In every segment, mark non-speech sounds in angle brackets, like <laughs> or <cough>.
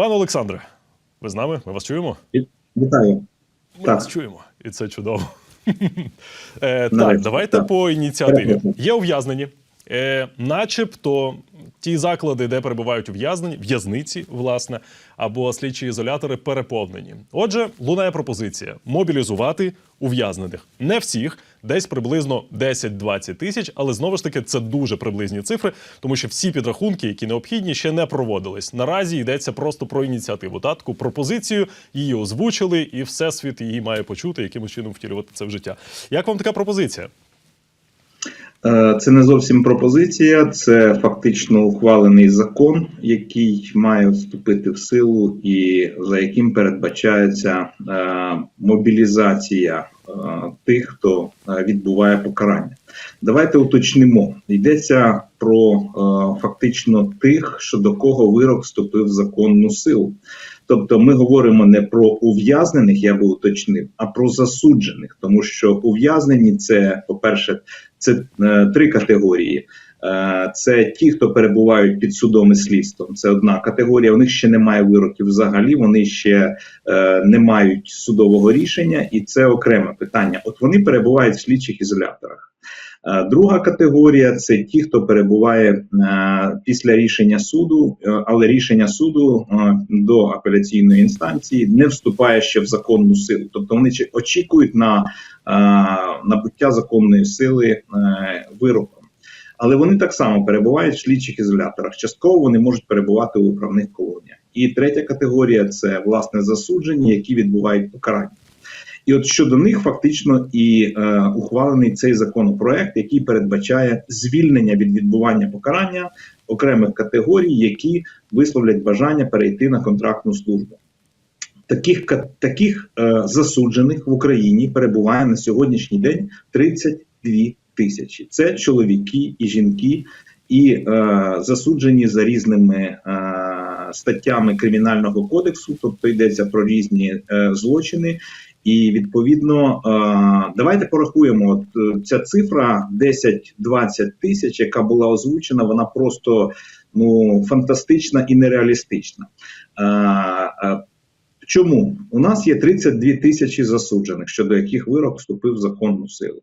Пане Олександре, ви з нами? Ми вас чуємо? Вітаю. Ми Так. вас чуємо, і це чудово. <laughs> е, так, давайте так. по ініціативі. Є ув'язнені, е, начебто ті заклади, де перебувають ув'язнені, в'язниці, власне, або слідчі ізолятори переповнені. Отже, лунає пропозиція мобілізувати ув'язнених. Не всіх, десь приблизно 10-20 тисяч, але знову ж таки це дуже приблизні цифри, тому що всі підрахунки, які необхідні, ще не проводились. Наразі йдеться просто про ініціативу. Та таку пропозицію її озвучили, і всесвіт її має почути, якимось чином втілювати це в життя. Як вам така пропозиція? Е, Це не зовсім пропозиція, це фактично ухвалений закон, який має вступити в силу, і за яким передбачається е, мобілізація е, тих, хто відбуває покарання. Давайте уточнимо. Йдеться про е, фактично тих, що до кого вирок вступив в законну силу. Тобто ми говоримо не про ув'язнених, я би уточнив, а про засуджених, тому що ув'язнені це, по-перше, це е, три категорії. Е, Це ті, хто перебувають під судом і слідством. Це одна категорія. У них ще немає вироків взагалі. Вони ще е, не мають судового рішення, і це окреме питання. От вони перебувають в слідчих ізоляторах. Е, Друга категорія це ті, хто перебуває е, після рішення суду, е, але рішення суду до апеляційної інстанції не вступає ще в законну силу. Тобто вони очікують на набуття законної сили вироком. Але вони так само перебувають в слідчих ізоляторах. Частково вони можуть перебувати у управних колоніях. І третя категорія це власне засуджені, які відбувають покарання. І от щодо них фактично і е, ухвалений цей законопроект, який передбачає звільнення від відбування покарання окремих категорій, які висловлять бажання перейти на контрактну службу. Таких таких е, засуджених в Україні перебуває на сьогоднішній день 32 тисячі. Це чоловіки і жінки, і е, засуджені за різними е, статтями кримінального кодексу, тобто йдеться про різні е, злочини. І відповідно, е, давайте порахуємо. Е, ця цифра 10-20 тисяч, яка була озвучена, вона просто ну фантастична і нереалістична. Е, Чому у нас є 32 тисячі засуджених, щодо яких вирок вступив в законну силу?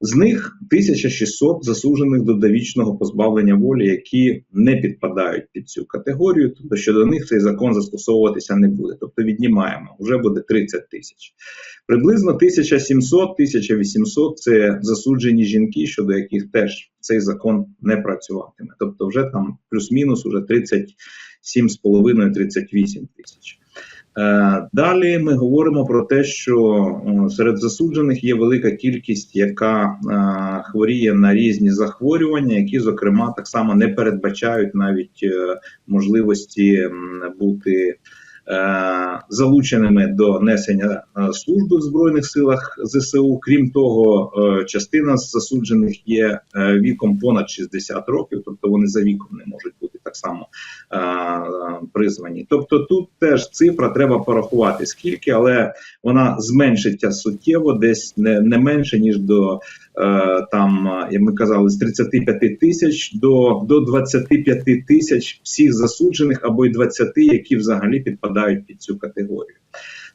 З них 1600 засуджених до довічного позбавлення волі, які не підпадають під цю категорію, тобто щодо них цей закон застосовуватися не буде. Тобто віднімаємо, вже буде 30 тисяч. Приблизно 1700-1800 це засуджені жінки, щодо яких теж цей закон не працюватиме. Тобто, вже там плюс-мінус уже 37,5-38 тисяч. Е, Далі ми говоримо про те, що е, серед засуджених є велика кількість, яка е, хворіє на різні захворювання, які, зокрема, так само не передбачають навіть можливості бути залученими до несення е, служби в збройних силах ЗСУ. Крім того, е, частина з засуджених є е, віком понад 60 років, тобто вони за віком не можуть бути так само е, е, призвані. Тобто тут теж цифра треба порахувати скільки, але вона зменшиться суттєво, десь не, не менше ніж до е, там, е, як ми казали, з 35 тисяч до, до 25 тисяч всіх засуджених або й 20, які взагалі підпадають під цю категорію.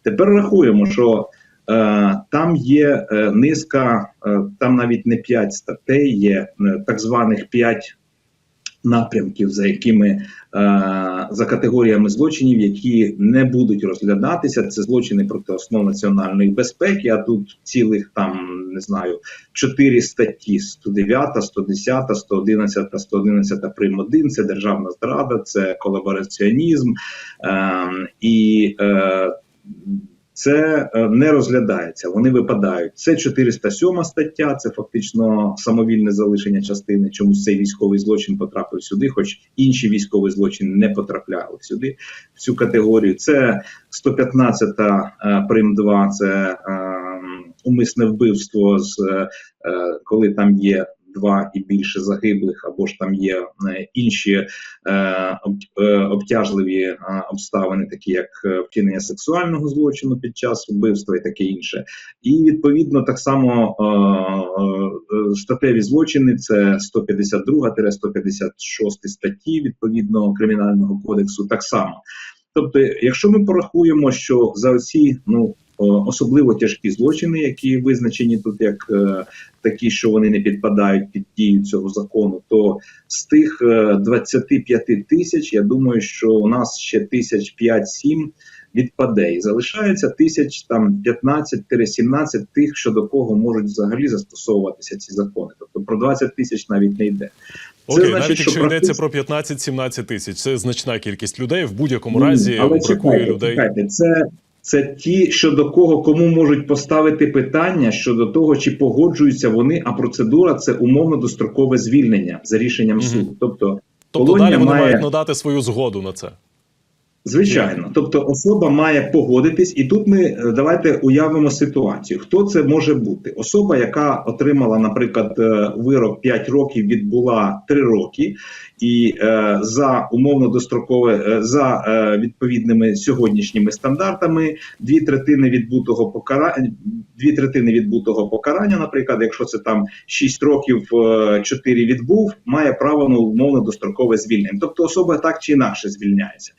Тепер рахуємо, що е, там є е, низка, е, там навіть не 5 статей, є е, так званих 5 напрямків, за якими е, за категоріями злочинів, які не будуть розглядатися. Це злочини проти основ національної безпеки. А тут цілих там не знаю чотири статті: 109, 110, 111, 111 прим. 1 Це державна зрада, це колабораціонізм е, і. Е, це е, не розглядається, вони випадають. Це 407 стаття, це фактично самовільне залишення частини. Чомусь цей військовий злочин потрапив сюди, хоч інші військові злочини не потрапляли сюди в цю категорію. Це 115 е, прим 2, це е, умисне вбивство, з е, коли там є. Два і більше загиблих, або ж там є е, інші е, е, обтяжливі обставини, такі як вчинення сексуального злочину під час вбивства і таке інше. І відповідно так само статеві злочини це 152-156 статті відповідно кримінального кодексу. Так само. Тобто, якщо ми порахуємо, що за ці ну особливо тяжкі злочини, які визначені тут як е, такі, що вони не підпадають під дію цього закону, то з тих е, 25 тисяч, я думаю, що у нас ще тисяч 5-7 відпаде і залишається тисяч там 15-17 тих, що до кого можуть взагалі застосовуватися ці закони. Тобто про 20 тисяч навіть не йде. Окей, навіть якщо йдеться про 15-17 тисяч, це значна кількість людей. В будь-якому разі але бракує чекайте, людей. Чекайте, це, це ті, що до кого кому можуть поставити питання щодо того, чи погоджуються вони, а процедура це умовно дострокове звільнення за рішенням суду. Тобто, Тобто далі вони має- мають надати свою згоду на це. Звичайно, тобто особа має погодитись, і тут ми е, давайте уявимо ситуацію. Хто це може бути? Особа, яка отримала, наприклад, е, вирок 5 років, відбула 3 роки, і е, за умовно дострокове е, за е, відповідними сьогоднішніми стандартами, дві третини відбутого покарання, дві третини відбутого покарання, наприклад, якщо це там 6 років, 4 відбув, має право на умовно дострокове звільнення. Тобто особа так чи інакше звільняється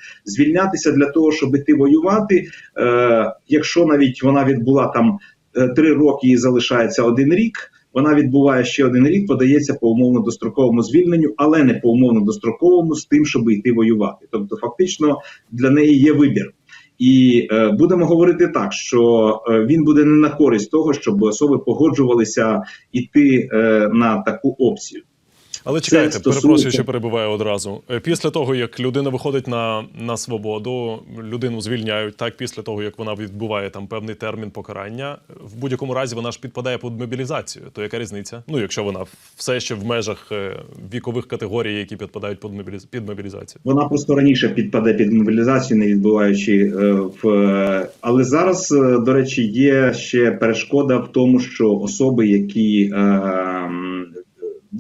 звільнятися для того, щоб іти воювати. Е, якщо навіть вона відбула там е, три роки і залишається один рік. Вона відбуває ще один рік, подається по умовно достроковому звільненню, але не по умовно достроковому з тим, щоб йти воювати. Тобто, фактично для неї є вибір. І е, будемо говорити так, що е, він буде не на користь того, щоб особи погоджувалися йти е, на таку опцію. Але чекайте, стосується- перепрошую, що перебуваю одразу. Е, Після того, як людина виходить на, на свободу, людину звільняють, так після того, як вона відбуває там певний термін покарання, в будь-якому разі вона ж підпадає під мобілізацію. То яка різниця? Ну, якщо вона все ще в межах е, вікових категорій, які підпадають під мобіліз- під мобілізацію. Вона просто раніше підпаде під мобілізацію, не відбуваючи е, в але зараз, до речі, є ще перешкода в тому, що особи, які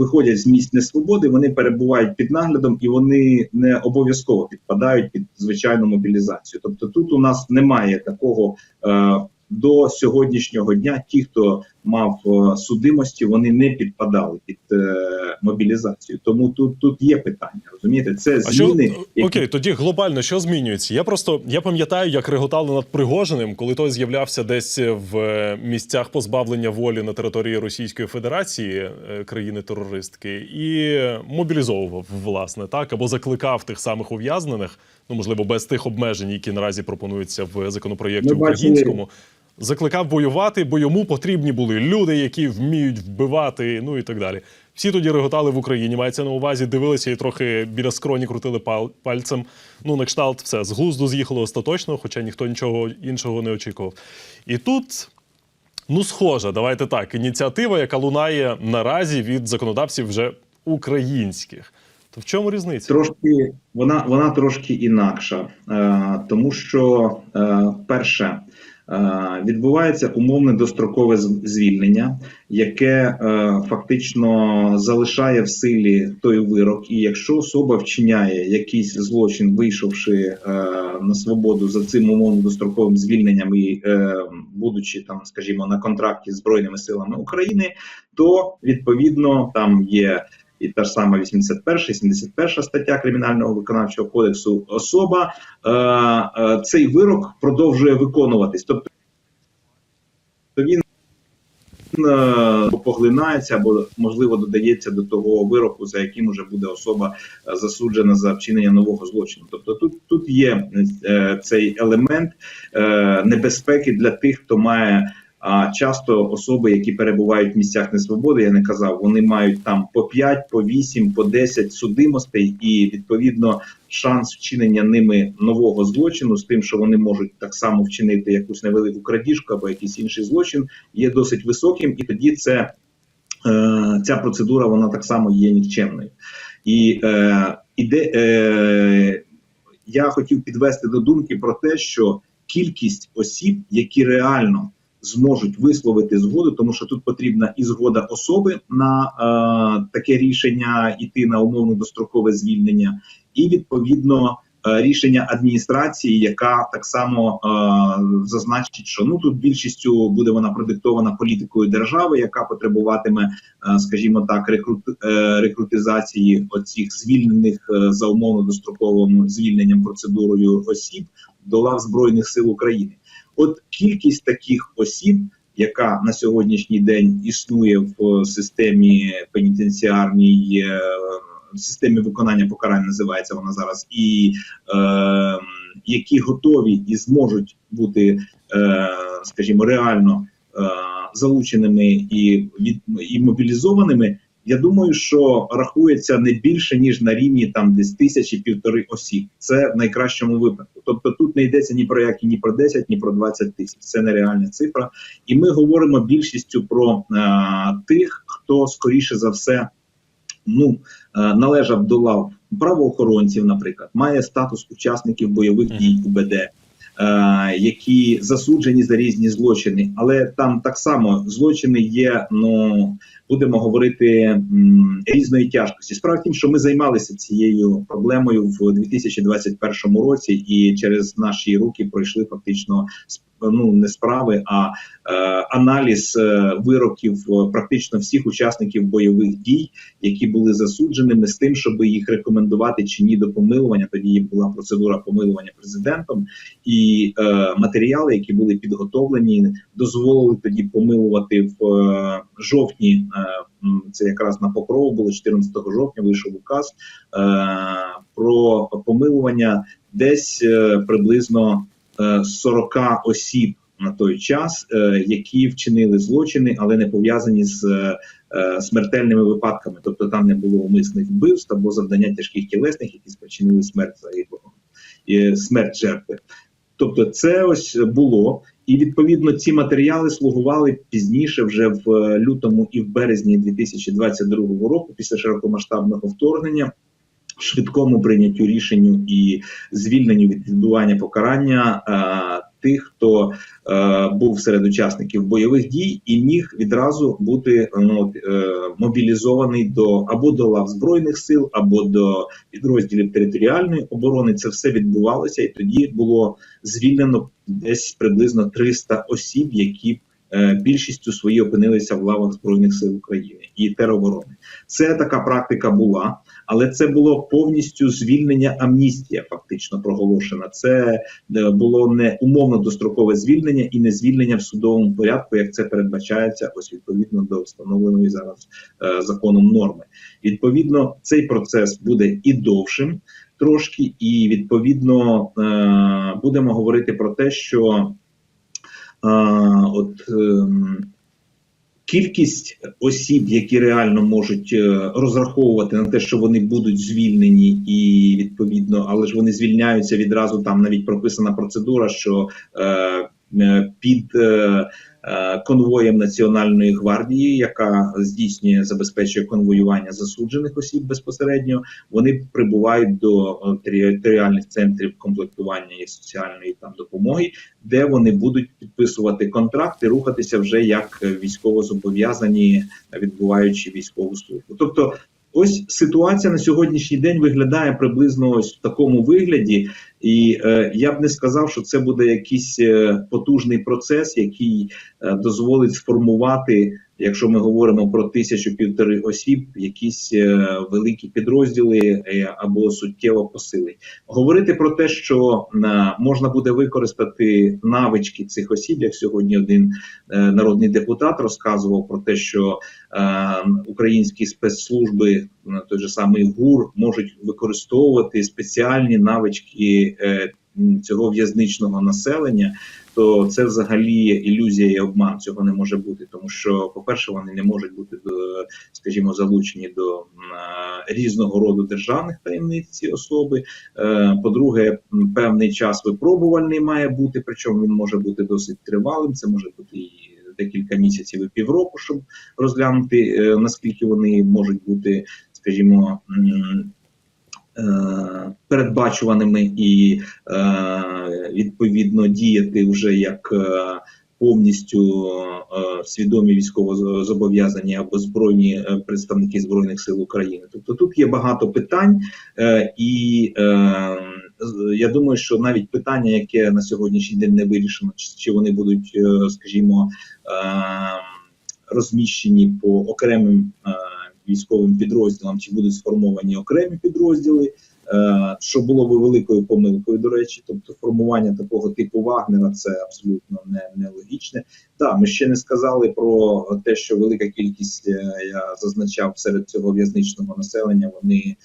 виходять з місць несвободи, вони перебувають під наглядом і вони не обов'язково підпадають під звичайну мобілізацію. Тобто, тут у нас немає такого. Е, до сьогоднішнього дня ті, хто мав е, судимості, вони не підпадали під е, мобілізацію. Тому тут, тут є питання. Розумієте, це А що зміни. які- окей, тоді глобально що змінюється? Я просто я пам'ятаю, як реготали над Пригожиним, коли той з'являвся десь в е, місцях позбавлення волі на території Російської Федерації, е, країни-терористки, і мобілізовував власне так або закликав тих самих ув'язнених, ну можливо, без тих обмежень, які наразі пропонуються в законопроєкті Ми бачили- українському. Закликав воювати, бо йому потрібні були люди, які вміють вбивати, ну і так далі. Всі тоді реготали в Україні. Мається на увазі, дивилися і трохи біля скроні крутили пальцем. Ну, на кшталт, все з глузду з'їхало остаточно, хоча ніхто нічого іншого не очікував. І тут, ну, схожа, давайте так, ініціатива, яка лунає наразі від законодавців вже українських. То в чому різниця? трошки вона, вона трошки інакша, е, тому що е, перше. Е, Відбувається умовне дострокове звільнення, яке е, фактично залишає в силі той вирок. І якщо особа вчиняє якийсь злочин, вийшовши е, на свободу за цим умовно достроковим звільненням і будучи там, скажімо, на контракті з збройними силами України, то відповідно там є і та ж сама 81, 71 стаття кримінального виконавчого кодексу. Особа е, е, цей вирок продовжує виконуватись. Тобто він е, поглинається або можливо додається до того вироку, за яким уже буде особа е, засуджена за вчинення нового злочину. Тобто тут, тут є е, цей елемент е, небезпеки для тих, хто має. А часто особи, які перебувають в місцях несвободи, я не казав, вони мають там по 5, по 8, по 10 судимостей, і відповідно шанс вчинення ними нового злочину з тим, що вони можуть так само вчинити якусь невелику крадіжку або якийсь інший злочин, є досить високим, і тоді це е, ця процедура вона так само є нікчемною. І е, іде, е, я хотів підвести до думки про те, що кількість осіб, які реально зможуть висловити згоду, тому що тут потрібна і згода особи на е, таке рішення іти на умовно дострокове звільнення, і відповідно е, рішення адміністрації, яка так само е, зазначить, що ну тут більшістю буде вона продиктована політикою держави, яка потребуватиме, е, скажімо так, рекрут, е, рекрутизації оцих звільнених е, за умовно достроковим звільненням процедурою осіб до лав збройних сил України. От кількість таких осіб, яка на сьогоднішній день існує в системі пенітенціарній. е, системі виконання покарань називається вона зараз, і е, які готові і зможуть бути, е, скажімо, реально е, залученими і від і мобілізованими. Я думаю, що рахується не більше ніж на рівні там десь тисячі півтори осіб. Це в найкращому випадку. Тобто тут не йдеться ні про які ні про 10, ні про 20 тисяч. Це нереальна цифра. І ми говоримо більшістю про е, тих, хто скоріше за все ну е, належав до лав правоохоронців, наприклад, має статус учасників бойових дій УБД, е, які засуджені за різні злочини, але там так само злочини є. Ну будемо говорити різної тяжкості. Справа в тім, що ми займалися цією проблемою в 2021 році, і через наші руки пройшли фактично ну не справи, а е, аналіз е, вироків е, практично всіх учасників бойових дій, які були засудженими з тим, щоб їх рекомендувати чи ні до помилування. Тоді була процедура помилування президентом, і е, матеріали, які були підготовлені, дозволили тоді помилувати в е, жовтні. Е, це якраз на покрову було 14 жовтня. Вийшов указ е, про помилування десь е, приблизно 40 осіб на той час, е, які вчинили злочини, але не пов'язані з е, е, смертельними випадками. Тобто там не було умисних вбивств або завдання тяжких тілесних, які спричинили смерть загиблого смерть жертви. Тобто, це ось було, і відповідно ці матеріали слугували пізніше, вже в е, лютому і в березні 2022 року, після широкомасштабного вторгнення. Швидкому прийняттю рішенню і звільненню від відбування покарання е, тих, хто е, був серед учасників бойових дій, і міг відразу бути ну, е, мобілізований до або до лав збройних сил, або до підрозділів територіальної оборони. Це все відбувалося, і тоді було звільнено десь приблизно 300 осіб, які е, більшістю свої опинилися в лавах збройних сил України і тероборони. Це така практика була, але це було повністю звільнення амністія, фактично проголошена. Це е, було не умовно дострокове звільнення і не звільнення в судовому порядку, як це передбачається, ось відповідно до встановленої зараз е, законом норми. Відповідно, цей процес буде і довшим трошки, і відповідно е, будемо говорити про те, що е, от. ем, Кількість осіб, які реально можуть е, розраховувати на те, що вони будуть звільнені, і відповідно, але ж вони звільняються відразу. Там навіть прописана процедура, що е, е, під е, конвоєм Національної гвардії, яка здійснює забезпечує конвоювання засуджених осіб безпосередньо, вони прибувають до е, територіальних центрів комплектування і соціальної там допомоги, де вони будуть підписувати контракти, рухатися вже як е, військовозобов'язані, відбуваючи військову службу. Тобто, ось ситуація на сьогоднішній день виглядає приблизно ось в такому вигляді, і е, я б не сказав, що це буде якийсь е, потужний процес, який е, дозволить сформувати. Якщо ми говоримо про тисячу півтори осіб, якісь е, великі підрозділи е, або суттєво посилить. Говорити про те, що е, можна буде використати навички цих осіб, як сьогодні один народний депутат розказував про те, що українські спецслужби, той же самий ГУР, можуть використовувати спеціальні навички цього в'язничного населення. То це взагалі ілюзія і обман цього не може бути, тому що, по-перше, вони не можуть бути до, скажімо, залучені до е, різного роду державних таємниць ці особи. Е, По-друге, певний час випробувальний має бути, причому він може бути досить тривалим. Це може бути і декілька місяців і півроку, щоб розглянути е, наскільки вони можуть бути, скажімо. Е, Передбачуваними і е, відповідно діяти вже як е, повністю свідомі військовозобов'язані або збройні представники збройних сил України. Тобто тут є багато питань, і я думаю, що навіть питання, яке на сьогоднішній день не вирішено, чи, вони будуть, скажімо, розміщені по окремим військовим підрозділам, чи будуть сформовані окремі підрозділи. Е, Що було би великою помилкою, до речі, тобто формування такого типу Вагнера це абсолютно не, нелогічне. Так, ми ще не сказали про те, що велика кількість е, я зазначав серед цього в'язничного населення. Вони е,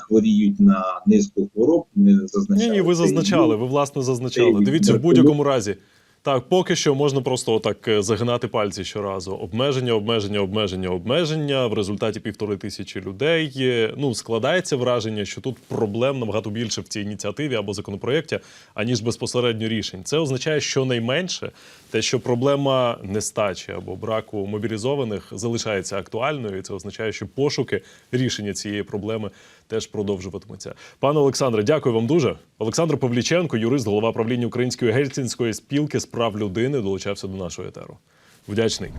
хворіють на низку хвороб. Ми зазначали Ні, ні, ви зазначали, ви власне зазначали. Дивіться, в будь-якому разі. Так, поки що можна просто отак е, загинати пальці щоразу. Обмеження, обмеження, обмеження, обмеження. В результаті півтори тисячі людей. Е, Ну, складається враження, що тут проблем набагато більше в цій ініціативі або законопроєкті, аніж безпосередньо рішень. Це означає, що найменше те, що проблема нестачі або браку мобілізованих залишається актуальною, і це означає, що пошуки рішення цієї проблеми теж продовжуватимуться. Пане Олександре, дякую вам дуже. Олександр Павліченко, юрист, голова правління Української гельсінської спілки з прав людини, долучався до нашого етеру. Вдячний.